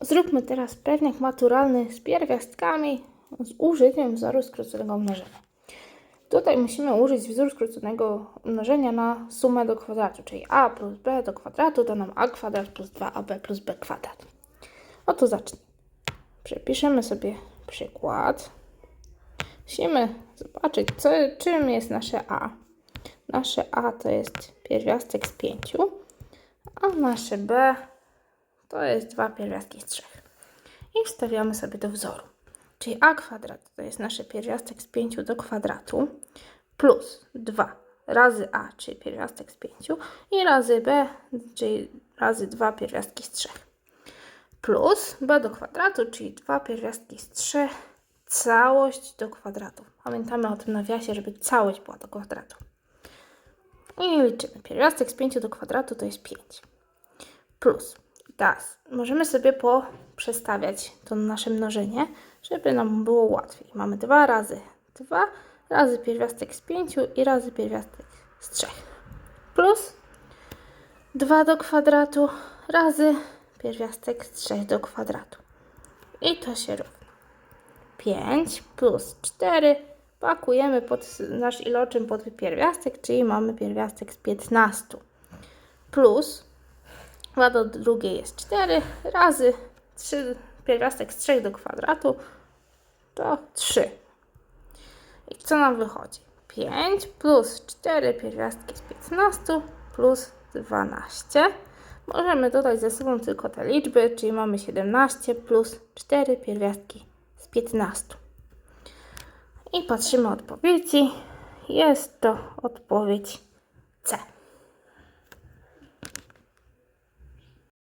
Zróbmy teraz pewnik maturalny z pierwiastkami z użyciem wzoru skróconego mnożenia. Tutaj musimy użyć wzór skróconego mnożenia na sumę do kwadratu, czyli a plus b do kwadratu da nam a kwadrat plus 2ab plus b kwadrat. No to zacznij. Przepiszemy sobie przykład. Musimy zobaczyć, co, czym jest nasze a. Nasze a to jest pierwiastek z 5, a nasze b to jest 2 pierwiastki z 3. I wstawiamy sobie do wzoru. Czyli a kwadrat to jest nasze pierwiastek z 5 do kwadratu plus 2 razy a, czyli pierwiastek z 5 i razy b, czyli razy 2 pierwiastki z 3 plus b do kwadratu, czyli 2 pierwiastki z 3 całość do kwadratu. Pamiętamy o tym nawiasie, żeby całość była do kwadratu. I liczymy. Pierwiastek z 5 do kwadratu to jest 5. Plus. Teraz możemy sobie poprzestawiać to nasze mnożenie, żeby nam było łatwiej. Mamy 2 razy 2 razy pierwiastek z 5 i razy pierwiastek z 3. Plus 2 do kwadratu razy pierwiastek z 3 do kwadratu. I to się równa. 5 plus 4 pakujemy pod nasz iloczyn pod pierwiastek, czyli mamy pierwiastek z 15 plus 2 do drugiej jest 4 razy 3 pierwiastek z 3 do kwadratu to 3. I co nam wychodzi? 5 plus 4 pierwiastki z 15 plus 12. Możemy dodać ze sobą tylko te liczby, czyli mamy 17 plus 4 pierwiastki z 15. I patrzymy odpowiedzi. Jest to odpowiedź C.